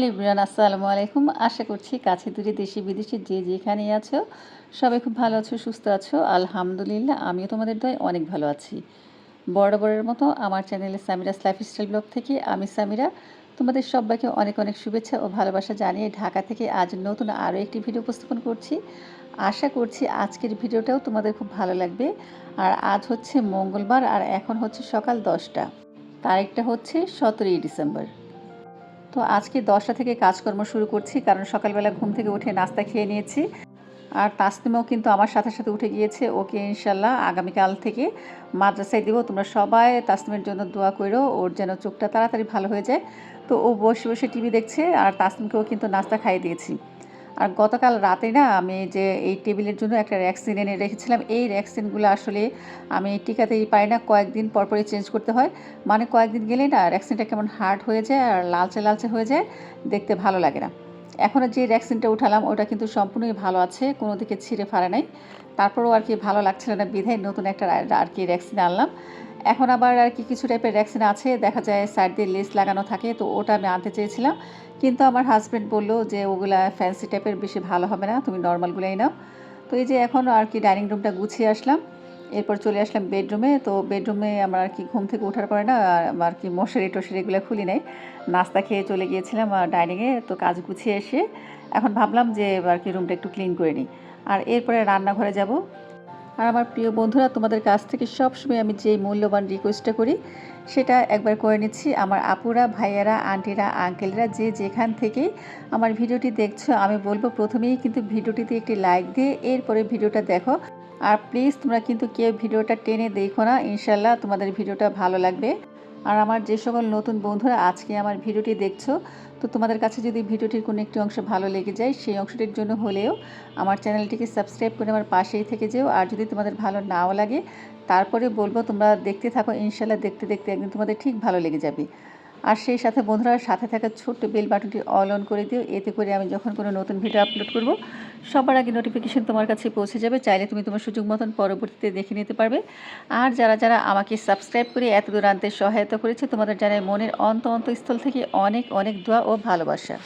Hello Ibran আসসালামু আলাইকুম। আশা করছি কাছে দূরে দেশে, বিদেশে যে যেখানে আছো, সবাই খুব ভালো আছো, সুস্থ আছো। আলহামদুলিল্লাহ, আমিও তোমাদের দয় অনেক ভালো আছি। বরাবরের মতো আমার চ্যানেলে সামিরাস লাইফস্টাইল ব্লগ থেকে আমি সামিরা। তোমাদের সবাইকে অনেক অনেক শুভেচ্ছা ও ভালোবাসা জানিয়ে ঢাকা থেকে আজ নতুন আরও একটি ভিডিও উপস্থাপন করছি। আশা করছি আজকের ভিডিওটাও তোমাদের খুব ভালো লাগবে। আর আজ হচ্ছে মঙ্গলবার আর এখন হচ্ছে সকাল দশটা। তারিখটা হচ্ছে সতেরোই ডিসেম্বর। তো আজকে দশটা থেকে কাজকর্ম শুরু করছি, কারণ সকালবেলা ঘুম থেকে উঠে নাস্তা খেয়ে নিয়েছি। আর তাসনিমাও কিন্তু আমার সাথে সাথে উঠে গিয়েছে, ওকে ইনশাল্লাহ আগামীকাল থেকে মাদ্রাসায় দেবো। তোমরা সবাই তাসনিমের জন্য দোয়া করো, ওর যেন চোখটা তাড়াতাড়ি ভালো হয়ে যায়। তো ও বসে বসে টিভি দেখছে, আর তাসলিমকেও কিন্তু নাস্তা খাইয়ে দিয়েছি। আর গতকাল রাতে না আমি যে এই টেবিলের জন্য একটা র্যাক্সিন এনে রেখেছিলাম। এই র্যাক্সিনগুলো আসলে আমি টিকাতেই পাই না। কয়েকদিন পরপরই চেঞ্জ করতে হয়। মানে কয়েকদিন গেলে না র্যাক্সিনটা কেমন হার্ড হয়ে যায় আর লালচে লালচে হয়ে যায়, দেখতে ভালো লাগে না। এখনও যে র্যাক্সিনটা উঠালাম ওটা কিন্তু সম্পূর্ণই ভালো আছে, কোনো দিকে ছিঁড়ে ফাড়ে নাই। তারপরেও আর কি ভালো লাগছিল না। বিধায় নতুন একটা আর কি র্যাক্সিন আনলাম। এখন আবার আর কি কিছু টাইপের ভ্যাকসিন আছে, দেখা যায় সাইড দিয়ে লেস লাগানো থাকে, তো ওটা আমি আনতে চেয়েছিলাম। কিন্তু আমার হাজব্যান্ড বলল যে, ওগুলা ফ্যান্সি টাইপের বেশি ভালো হবে না, তুমি নর্মালগুলোই নাও। তো এই যে এখন আর কি ডাইনিং রুমটা গুছিয়ে আসলাম, এরপর চলে আসলাম বেডরুমে তো বেডরুমে আমার আর কি ঘুম থেকে ওঠার পরে না, আর কি মশারি টশারি এগুলো খুলি নেই। নাস্তা খেয়ে চলে গিয়েছিলাম ডাইনিংয়ে তো কাজ গুছিয়ে এসে এখন ভাবলাম যে আর কি রুমটা একটু ক্লিন করে নিই। আর এরপরে রান্নাঘরে যাব। আর আমার প্রিয় বন্ধুরা, তোমাদের কাছ থেকে সবসময় আমি যে মূল্যবান রিকোয়েস্টটা করি, সেটা একবার করে নিচ্ছি। আমার আপুরা, ভাইয়ারা, আন্টিরা আঙ্কেলরা যে যেখান থেকে আমার ভিডিওটি দেখছ, আমি বলব প্রথমেই কিন্তু ভিডিওটিতে একটি লাইক দিয়ে এরপরে ভিডিওটা দেখো। আর প্লিজ তোমরা কিন্তু কেউ ভিডিওটা টেনে দেখো না। ইনশাল্লাহ তোমাদের ভিডিওটা ভালো লাগবে। আর আমার যে সকল নতুন বন্ধুরা আজকে আমার ভিডিওটি দেখছ, তো তোমাদের কাছে যদি ভিডিওটির কোনো একটি অংশ ভালো লেগে যায়, সেই অংশটির জন্য হলেও আমার চ্যানেলটিকে সাবস্ক্রাইব করে আমার পাশেই থেকে যেও। আর যদি তোমাদের ভালো নাও লাগে, তারপরে বলব তোমরা দেখতে থাকো, ইনশাল্লাহ দেখতে দেখতে একদিন তোমাদের ঠিক ভালো লেগে যাবে। আর সেই সাথে বন্ধুরা, সাথে থাকা ছোট্ট বেল বাটনটি অল অন করে দিও। এতে করে আমি যখন কোনো নতুন ভিডিও আপলোড করব, সবার আগে নোটিফিকেশান তোমার কাছে পৌঁছে যাবে। চাইলে তুমি তোমার সুযোগ মতন পরবর্তীতে দেখে নিতে পারবে। আর যারা যারা আমাকে সাবস্ক্রাইব করে এত দূর আনতে সহায়তা করেছে, তোমাদের জানায় মনের অন্ত অন্তস্থল থেকে অনেক অনেক দোয়া ও ভালোবাসা।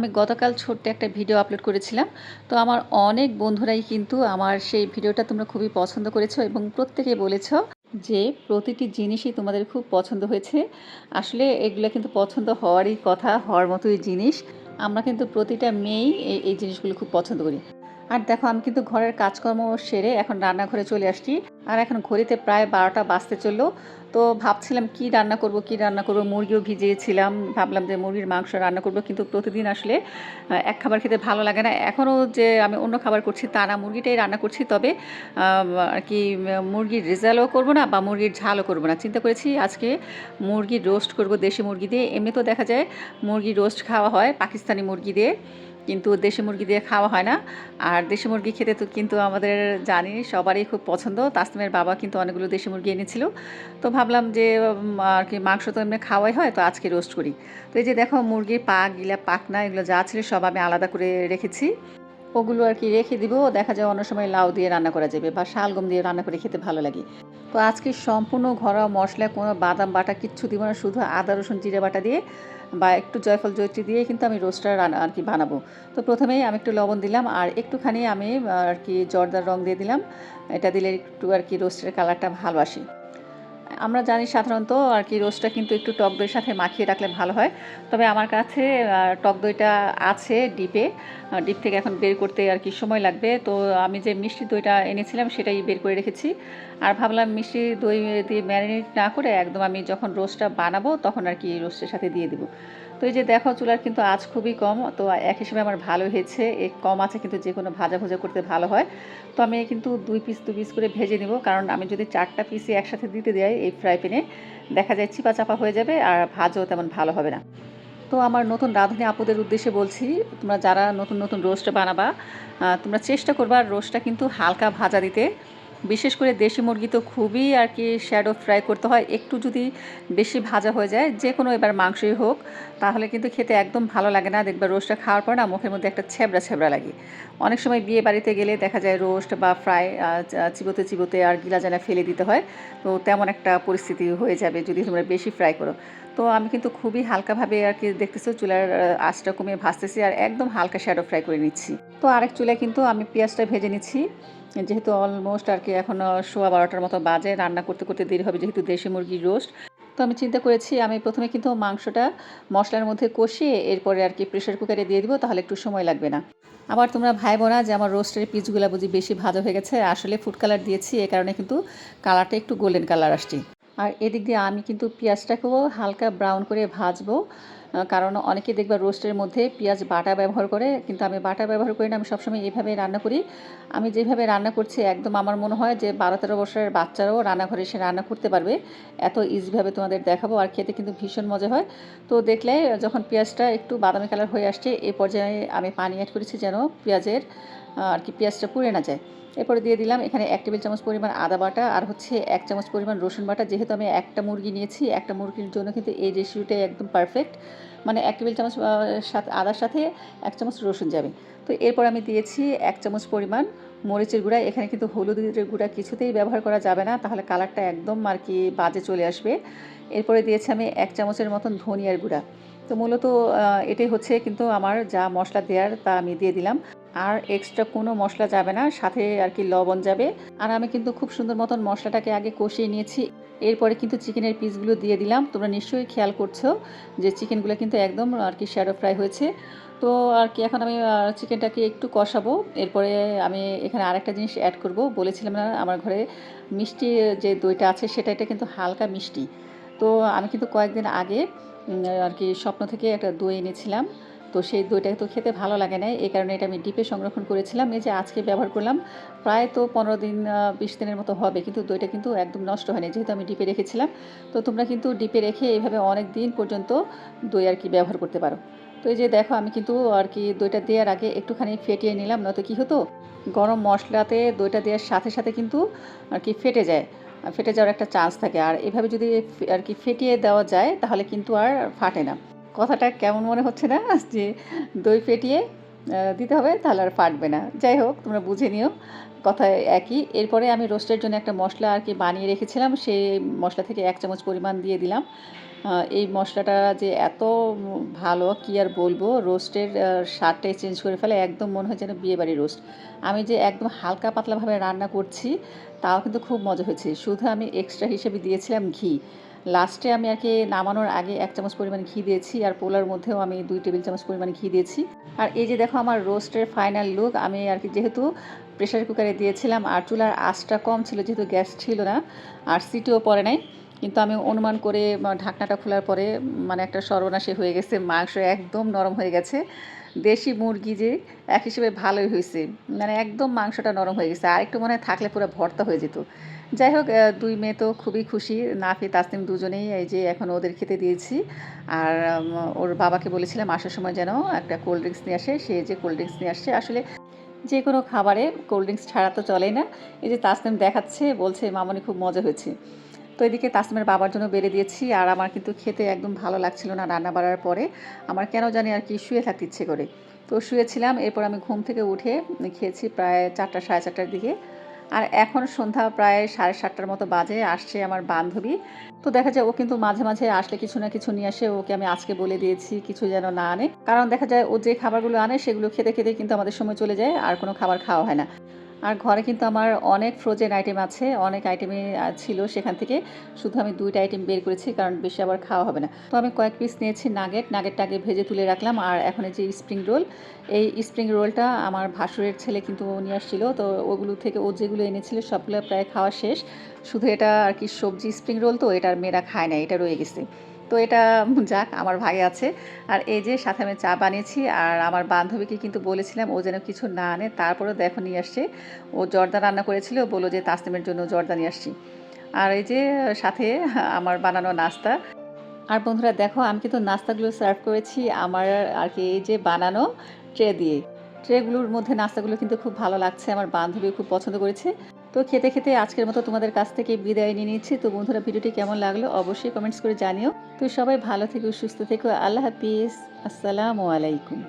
আমি গতকাল ছোট্ট একটা ভিডিও আপলোড করেছিলাম। তো আমার অনেক বন্ধুরাই কিন্তু আমার সেই ভিডিওটা তোমরা খুবই পছন্দ করেছ এবং প্রত্যেকে বলেছ যে প্রতিটি জিনিসই তোমাদের খুব পছন্দ হয়েছে। আসলে এগুলো কিন্তু পছন্দ হওয়ারই কথা, হওয়ার মতোই জিনিস। আমরা কিন্তু প্রতিটা মেয়েই এই জিনিসগুলো খুব পছন্দ করি। আর দেখো, আমি কিন্তু ঘরের কাজকর্ম সেরে এখন রান্নাঘরে চলে আসছি। আর এখন ঘড়িতে প্রায় বারোটা বাজতে চলল। তো ভাবছিলাম কি রান্না করব, কি রান্না করব? মুরগিও ভিজিয়েছিলাম। ভাবলাম যে মুরগির মাংস রান্না করব, কিন্তু প্রতিদিন আসলে এক খাবার খেতে ভালো লাগে না। এখনও যে আমি অন্য খাবার করছি তা না, মুরগিটাই রান্না করছি। তবে আর কি, মুরগির রেজাল্টও করব না বা মুরগির ঝালও করব না। চিন্তা করেছি আজকে মুরগির রোস্ট করব দেশি মুরগি দিয়ে। এমনি তো দেখা যায় মুরগি রোস্ট খাওয়া হয় পাকিস্তানি মুরগি দিয়ে। কিন্তু দেশি মুরগি দিয়ে খাওয়া হয় না। আর দেশি মুরগি খেতে তো কিন্তু আমাদের জানি সবারই খুব পছন্দ। তাসমের বাবা কিন্তু অনেকগুলো দেশি মুরগি এনেছিল। তো ভাবলাম যে আর কি মাংস তো এমনি খাওয়াই হয়, তো আজকে রোস্ট করি। তো এই যে দেখো মুরগির পাক গিলা পাক না এগুলো যা ছিল সব আমি আলাদা করে রেখেছি। ওগুলো আর কি রেখে দিব, দেখা যায় অন্য সময় লাউ দিয়ে রান্না করা যাবে বা শালগম দিয়ে রান্না করে খেতে ভালো লাগে। তো আজকে সম্পূর্ণ ঘরোয়া মশলা, কোনো বাদাম বাটা কিচ্ছু দিব না, শুধু আদা, রসুন, জিরে বাটা দিয়ে বা একটু জয়ফল, জয়ত্রী দিয়ে কিন্তু আমি রোস্টার আর কি বানাবো। তো প্রথমেই আমি একটু লবণ দিলাম আর একটুখানি আমি, আর কি জর্দার রং দিয়ে দিলাম। এটা দিলে একটু আর কি রোস্টের কালারটা ভালো আসে। আমরা জানি সাধারণত আর কি রোস্টটা কিন্তু একটু টক দইয়ের সাথে মাখিয়ে রাখলে ভালো হয়। তবে আমার কাছে টক দইটা আছে ডিপে। ডিপ থেকে এখন বের করতে আর কি সময় লাগবে। তো আমি যে মিষ্টি দইটা এনেছিলাম সেটাই বের করে রেখেছি। আর ভাবলাম মিষ্টি দই দিয়ে ম্যারিনেট না করে একদম আমি যখন রোস্টটা বানাবো তখন আর কি রোস্টের সাথে দিয়ে দেবো। তো এই যে দেখো চুলার কিন্তু আজ খুবই কম, তো এক হিসেবে আমার ভালো হয়েছে। এই কম আছে কিন্তু যে কোনো ভাজা ভুজা করতে ভালো হয়। তো আমি কিন্তু দুই পিস দু পিস করে ভেজে নেব। কারণ আমি যদি চারটা পিসই একসাথে দিতে দেয় এই ফ্রাই প্যানে দেখা যায় চিপা চাপা হয়ে যাবে আর ভাজও তেমন ভালো হবে না। তো আমার নতুন রাঁধুনি আপুদের উদ্দেশ্যে বলছি, তোমরা যারা নতুন নতুন রোস্ট বানাবা তোমরা চেষ্টা করবা রোস্টটা কিন্তু হালকা ভাজা দিতে। বিশেষ করে দেশি মুরগি তো খুবই আর কি শ্যাডো ফ্রাই করতে হয়। একটু যদি বেশি ভাজা হয়ে যায় যে কোনো এবার মাংসই হোক, তাহলে কিন্তু খেতে একদম ভালো লাগে না। দেখবে রোস্টটা খাওয়ার পর না মুখের মধ্যে একটা ছেবড়া ছেবড়া লাগে। অনেক সময় বিয়ে বাড়িতে গেলে দেখা যায় রোস্ট বা ফ্রাই চিবোতে চিবোতে আর গিলা জানা ফেলে দিতে হয়, তো তেমন একটা পরিস্থিতি হয়ে যাবে যদি তোমরা বেশি ফ্রাই করো। তো আমি কিন্তু খুবই হালকাভাবে আর কি দেখতেছো, চুলার আঁচটা কমিয়ে ভাজতেছি আর একদম হালকা শ্যাডো ফ্রাই করে নিচ্ছি। তো আরেক চুলায় কিন্তু আমি পেঁয়াজটা ভেজে নিচ্ছি। যেহেতু অলমোস্ট আর কি এখন সোয়া বারোটার মতো বাজে, রান্না করতে করতে দেরি হবে যেহেতু দেশি মুরগির রোস্ট তো আমি চিন্তা করেছি, আমি প্রথমে কিন্তু মাংসটা মশলার মধ্যে কষিয়ে এরপরে আর কি প্রেশার কুকারে দিয়ে দিব, তাহলে একটু সময় লাগবে না। আবার তোমরা ভাই বোনা যে আমার রোস্টের পিসগুলো বুঝি বেশি ভাজা হয়ে গেছে, আসলে ফুড কালার দিয়েছি, এ কারণে কিন্তু কালারটা একটু গোল্ডেন কালার আসছে। আর এদিক দিয়ে আমি কিন্তু পেঁয়াজটাকেও হালকা ব্রাউন করে ভাজবো। কারণ অনেকে দেখবা রোস্টের মধ্যে পেঁয়াজ বাটা ব্যবহার করে, কিন্তু আমি বাটা ব্যবহার করি না, আমি সবসময় এইভাবে রান্না করি। আমি যেভাবে রান্না করছি, একদম আমার মনে হয় যে বারো তেরো বছরের বাচ্চারাও রান্নাঘরে এসে রান্না করতে পারবে। এত ইজিভাবে তোমাদের দেখাবো, আর খেতে কিন্তু ভীষণ মজা হয়। তো দেখলে যখন পেঁয়াজটা একটু বাদামি কালার হয়ে আসছে এই পর্যায়ে আমি পানি অ্যাড করেছি যেন পেঁয়াজের আর কি পেঁয়াজটা পুড়ে না যায়। এরপরে দিয়ে দিলাম এখানে এক টেবিল চামচ পরিমাণ আদা বাটা আর হচ্ছে এক চামচ পরিমাণ রসুন বাটা। যেহেতু আমি একটা মুরগি নিয়েছি, একটা মুরগির জন্য কিন্তু এই রেসিপিটাই একদম পারফেক্ট মানে এক টেবিল চামচ সাথে, আদার সাথে এক চামচ রসুন যাবে। তো এরপর আমি দিয়েছি এক চামচ পরিমাণ মরিচের গুঁড়া। এখানে কিন্তু হলুদের গুঁড়া কিছুতেই ব্যবহার করা যাবে না, তাহলে কালারটা একদম আর কি বাজে চলে আসবে। এরপরে দিয়েছি আমি এক চামচের মতন ধনিয়ার গুঁড়া। তো মূলত এটাই হচ্ছে কিন্তু আমার যা মশলা দেওয়ার তা আমি দিয়ে দিলাম। আর এক্সট্রা কোনো মশলা যাবে না, সাথে আর কি লবণ যাবে। আর আমি কিন্তু খুব সুন্দর মতন মশলাটাকে আগে কষিয়ে নিয়েছি। এরপরে কিন্তু চিকেনের পিসগুলো দিয়ে দিলাম। তোমরা নিশ্চয়ই খেয়াল করছ যে চিকেনগুলো কিন্তু একদম আর কি শ্যাডো ফ্রাই হয়েছে। তো আর কি এখন আমি চিকেনটাকে একটু কষাবো। এরপরে আমি এখানে আরেকটা জিনিস অ্যাড করব। বলেছিলাম না, আমার ঘরে মিষ্টি যে দইটা আছে, সেটা এটা কিন্তু হালকা মিষ্টি। তো আমি কিন্তু কয়েকদিন আগে আর কি স্বপ্ন থেকে একটা দই এনেছিলাম। তো সেই দইটা তো খেতে ভালো লাগে না এই কারণে এটা আমি ডিপে সংরক্ষণ করেছিলাম। এই যে আজকে ব্যবহার করলাম, প্রায় তো পনেরো দিন বিশ দিনের মতো হবে, কিন্তু দইটা কিন্তু একদম নষ্ট হয়নি, যেহেতু আমি ডিপে রেখেছিলাম। তো তোমরা কিন্তু ডিপে রেখে এইভাবে অনেক দিন পর্যন্ত দই আর কি ব্যবহার করতে পারো। তো এই যে দেখো, আমি কিন্তু আর কি দইটা দেওয়ার আগে একটুখানি ফেটিয়ে নিলাম, নয়তো কী হতো, গরম মশলাতে দইটা দেওয়ার সাথে সাথে কিন্তু আর কি ফেটে যায় ফেটে যাওয়ার একটা চান্স থাকে। আর এভাবে যদি আর কি ফেটিয়ে দেওয়া যায়, তাহলে কিন্তু আর ফাটে না। কথাটা কেমন মনে হচ্ছে না? যে দই ফেটিয়ে দিতে হবে, তাহলে আর ফাটবে না। যাই হোক, তোমরা বুঝে নিও, কথা একই। এরপরে আমি রোস্টের জন্য একটা মশলা আর কি বানিয়ে রেখেছিলাম, সেই মশলা থেকে এক চামচ পরিমাণ দিয়ে দিলাম। এই মশলাটা যে এত ভালো, কি আর বলব? রোস্টের স্বাদটাই চেঞ্জ করে ফেলে, একদম মনে হয় যেন বিয়েবাড়ির রোস্ট। আমি যে একদম হালকা পাতলাভাবে রান্না করছি, তাও কিন্তু খুব মজা হয়েছে। শুধু আমি এক্সট্রা হিসেবে দিয়েছিলাম ঘি। লাস্টে আমি আর কি নামানোর আগে এক চামচ পরিমাণ ঘি দিয়েছি আর পোলার মধ্যেও আমি দুই টেবিল চামচ পরিমাণ ঘি দিয়েছি। আর এই যে দেখো আমার রোস্টের ফাইনাল লুক আমি আর কি যেহেতু প্রেশার কুকারে দিয়েছিলাম আর চুলার আঁচটা কম ছিল, যেহেতু গ্যাস ছিল না, আর সিটিও পড়ে নাই, কিন্তু আমি অনুমান করে ঢাকনাটা খোলার পরে মানে একটা সর্বনাশে হয়ে গেছে, মাংস একদম নরম হয়ে গেছে, দেশি মুরগি যে এক হিসেবে ভালোই হয়েছে মানে একদম মাংসটা নরম হয়ে গেছে, আর একটু মনে হয় থাকলে পুরো ভর্তা হয়ে যেত। যাই হোক দুই মেয়ে তো খুবই খুশি। নাফি তাসনিম দুজনেই এই যে এখন ওদের খেতে দিয়েছি। আর ওর বাবাকে বলেছিলাম আসার সময় যেন একটা কোল্ড ড্রিঙ্কস নিয়ে আসে। সে যে কোল্ড ড্রিঙ্কস নিয়ে আসছে, আসলে যে কোনো খাবারে কোল্ড ড্রিঙ্কস ছাড়া তো চলেই না। এই যে তাসনিম দেখাচ্ছে, বলছে, মামনি, খুব মজা হয়েছে। তো এদিকে তাসনিমের বাবার জন্য বেড়ে দিয়েছি। আর আমার কিন্তু খেতে একদম ভালো লাগছিল না রান্না বাড়ার পরে। আমার কেন জানি আর কি শুয়ে থাকতে ইচ্ছে করে। তো শুয়েছিলাম, এরপর আমি ঘুম থেকে উঠে খেয়েছি প্রায় চারটা, সাড়ে চারটার দিকে। আর এখন সন্ধ্যা প্রায় সাড়ে সাতটার মতো বাজে, আসছে আমার বান্ধবী। তো দেখা যায় ও কিন্তু মাঝে মাঝে আসলে কিছু না কিছু নিয়ে আসে, ওকে আমি আজকে বলে দিয়েছি কিছু যেন না আনে। কারণ দেখা যায় ও যে খাবারগুলো আনে, সেগুলো খেতে খেতে কিন্তু আমাদের সময় চলে যায়, আর কোনো খাবার খাওয়া হয় না। আর ঘরে কিন্তু আমার অনেক ফ্রোজেন আইটেম আছে, অনেক আইটেমই ছিল সেখান থেকে। শুধু আমি দুইটা আইটেম বের করেছি, কারণ বেশি আবার খাওয়া হবে না। তো আমি কয়েক পিস নিয়েছি নাগেট নাগেটটা আগে ভেজে তুলে রাখলাম। আর এখন যে স্প্রিং রোল এই স্প্রিং রোলটা আমার ভাসুরের ছেলে কিন্তু নিয়ে আসছিল। তো ওগুলো থেকে ও যেগুলো এনেছিল সবগুলো প্রায় খাওয়া শেষ। শুধু এটা আর কি সবজি স্প্রিং রোল তো এটার মেয়েরা খায় না, এটা রয়ে গেছে। তো এটা যাক, আমার ভাই আছে। আর এই যে সাথে আমি চা বানিয়েছি, আর আমার বান্ধবীকে কিন্তু বলেছিলাম, ও যেন কিছু না আনে। তারপরেও দেখো নিয়ে আসছে। ও জর্দা রান্না করেছিল, বলল যে তাসনিমের জন্য জর্দা নিয়ে আসছি। আর এই যে সাথে আমার বানানো নাস্তা। আর বন্ধুরা, দেখো, আমি কিন্তু নাস্তাগুলো সার্ভ করেছি আমার আর কি এই যে বানানো ট্রে দিয়ে। ট্রেগুলোর মধ্যে নাস্তাগুলো কিন্তু খুব ভালো লাগছে, আমার বান্ধবী খুব পছন্দ করেছে। তো খেতে খেতে আজকের মতো তোমাদের কাছ থেকে বিদায় নিয়ে নিচ্ছি। তো বন্ধুরা, ভিডিওটি কেমন লাগল অবশ্যই কমেন্টস করে জানিও। তো সবাই ভালো থেকো, সুস্থ থেকো। আল্লাহ হাফিজ। আসসালামু আলাইকুম।